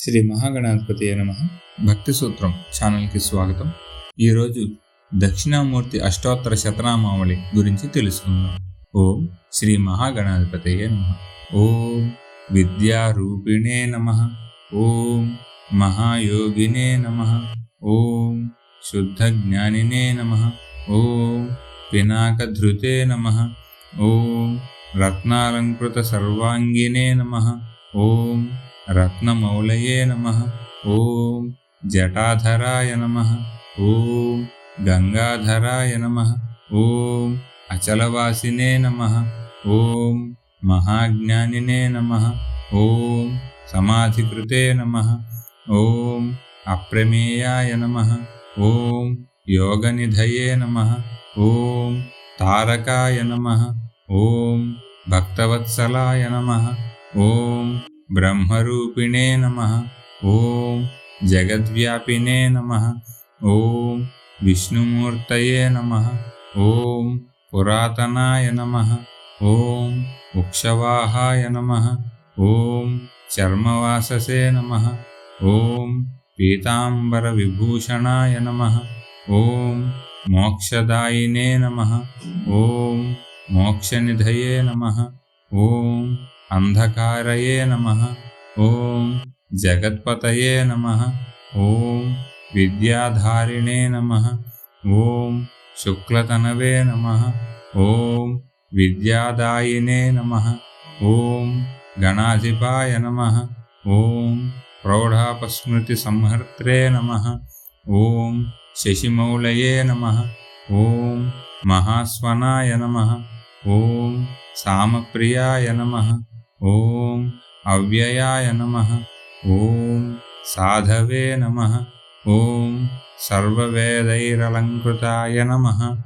శ్రీ మహాగణాధిపతి నమ భక్తి సూత్రం ఛానల్కి స్వాగతం. ఈరోజు దక్షిణామూర్తి అష్టోత్తర శతనామావళి గురించి తెలుసుకుందాం. ఓం శ్రీ మహాగణాధిపతి నమ. ఓం విద్యారూపిణే నమ. ఓం మహాయోగినే నమ. ఓం శుద్ధ జ్ఞానినే నమ. ఓం పినాకధృతే నమ. ఓం రత్నాలంకృత సర్వాంగినే నమ. ఓం रत्नमौलये नमः ॐ जटाधराय नमः ॐ गङ्गाधराय नमः ॐ अचलवासिने नमः ॐ महाज्ञानिने नमः ॐ समाधिकृते नमः ॐ अप्रमेयाय नमः ॐ योगनिधये नमः ॐ तारकाय नमः ॐ भक्तवत्सलाय नमः ॐ ब्रह्मरूपिणे नमः। ॐ जगद्व्यापिने नमः। ॐ विष्णुमूर्तये नमः। ॐ पुरातनाय नमः। ॐ उक्षवाहाय नमः। ॐ चर्मवाससे नमः। ॐ पीताम्बरविभूषणाय नमः। ॐ मोक्षदायिने नमः। ॐ मोक्षनिधये नमः। ॐ अन्धकारये नमः। ॐ जगत्पतये नमः। ॐ विद्याधारिणे नमः। ॐ शुक्लतनवे नमः। ॐ विद्यादायिने नमः। ॐ गणाधिपाय नमः। ॐ प्रौढापस्मृतिसंहर्त्रे नमः। ॐ शशिमौलये नमः। ॐ महास्वनाय नमः। ॐ सामप्रियाय नमः। ॐ अव्ययाय नमः। ॐ साधवे नमः। ॐ सर्ववेदैरलङ्कृताय नमः।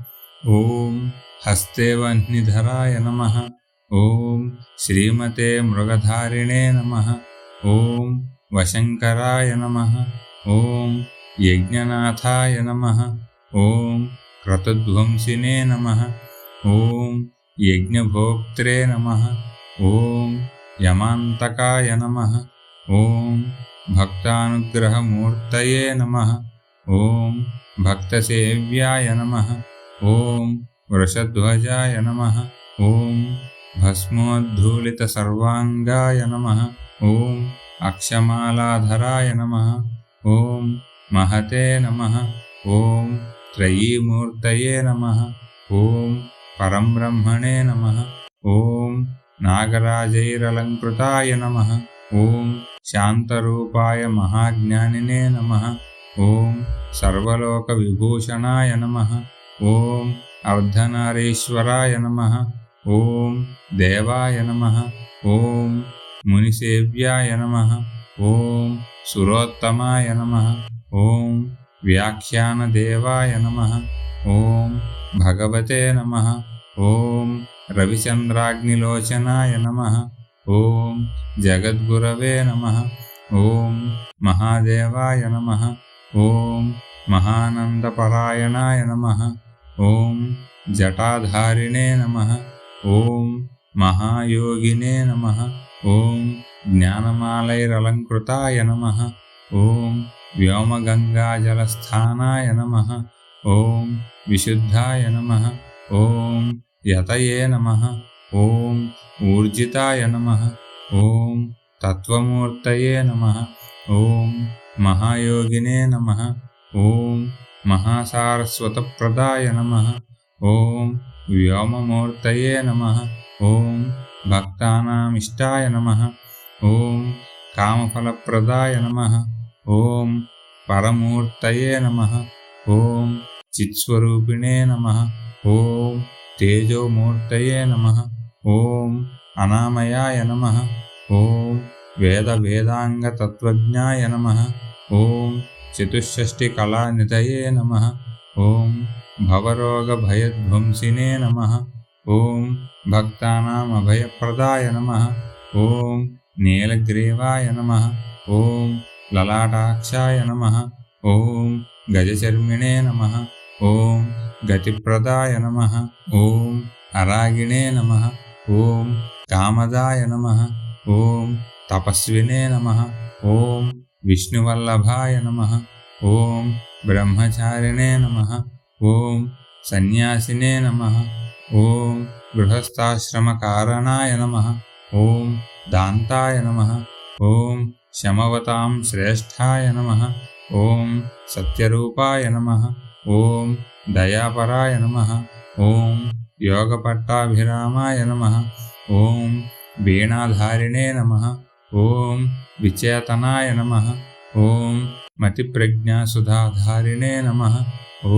ॐ हस्ते वह्निधराय नमः। ॐ श्रीमते मृगधारिणे नमः। ॐ वशङ्कराय नमः। ॐ यज्ञनाथाय नमः। ॐ क्रतुध्वंसिने नमः। ॐ यज्ञभोक्त्रे नमः। ॐ यमान्तकाय नमः। ॐ भक्तानुग्रहमूर्तये नमः। ॐ भक्तसेव्याय नमः। ॐ वृषध्वजाय नमः। ॐ भस्मोद्धूलितसर्वाङ्गाय नमः। ॐ अक्षमालाधराय नमः। ॐ महते नमः। ॐ त्रयीमूर्तये नमः। ॐ परं ब्रह्मणे नमः। ॐ नागराजैरलङ्कृताय नमः। ॐ शान्तरूपाय महाज्ञानिने नमः। ॐ सर्वलोकविभूषणाय नमः। ॐ अर्धनारीश्वराय नमः। ॐ देवाय नमः। ॐ मुनिसेव्याय नमः। ॐ सुरोत्तमाय नमः। ॐ व्याख्यानदेवाय नमः। ॐ भगवते नमः। ॐ रविचन्द्राग्निलोचनाय नमः। ॐ जगद्गुरवे नमः। ॐ महादेवाय नमः। ॐ महानन्दपरायणाय नमः। ॐ जटाधारिणे नमः। ॐ महायोगिने नमः। ॐ ज्ञानमालैरलङ्कृताय नमः। ॐ व्योमगङ्गाजलस्थानाय नमः। ॐ विशुद्धाय नमः। ॐ యతయే నమ ఓం ఊర్జితాయ నమ ఓం తత్వమూర్తయే నమ ఓం మహాయోగినే నమ ఓం మహాసారస్వతప్రదాయ నమ ఓం వ్యోమమూర్తయే నమ ఓం భక్తానామిష్టాయ నమ ఓం కామఫలప్రదాయ నమ ఓం పరమూర్తయే నమ ఓం చిత్స్వరూపిణే నమ ఓం తేజోమూర్తయే నమ. ఓం అనామయాయ నమ. ఓం వేద వేదాంగ తత్వజ్ఞాయ నమ. ఓం చతుషష్టికళానితయే నమ. ఓం భవరోగ భయధ్వంసినే నమ. ఓం భక్తానామభయప్రదాయ నమ. ఓం నీలగ్రీవాయ నమ. ఓం లలాటాక్షాయ నమ. ఓం గజశర్మిణే నమ. ఓం गतिप्रदाय नमः ॐ अरागिणे नमः ॐ कामदाय नमः ॐ तपस्विने नमः ॐ विष्णुवल्लभाय नमः ॐ ब्रह्मचारिणे नमः ॐ सन्न्यासिने नमः ॐ गृहस्थाश्रमकारणाय नमः ॐ दान्ताय नमः ॐ शमवतां श्रेष्ठाय नमः ॐ सत्यरूपाय नमः ॐ दयापराय नमः ॐ योगपट्टाभिरामाय नमः ॐ वीणाधारिणे नमः ॐ विचेतनाय नमः ॐ मतिप्रज्ञासुधाधारिणे नमः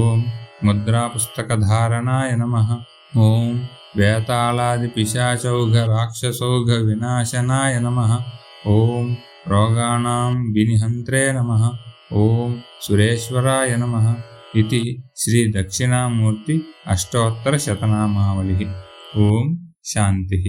ॐ मुद्रापुस्तकधारणाय नमः ॐ वेतालादिपिशाचौघराक्षसौघविनाशनाय नमः ॐ रोगाणां विनिहन्त्रे नमः ॐ सुरेश्वराय नमः इति श्रीदक्षिणामूर्ति अष्टोत्तरशतनामावलिः ॐ शान्तिः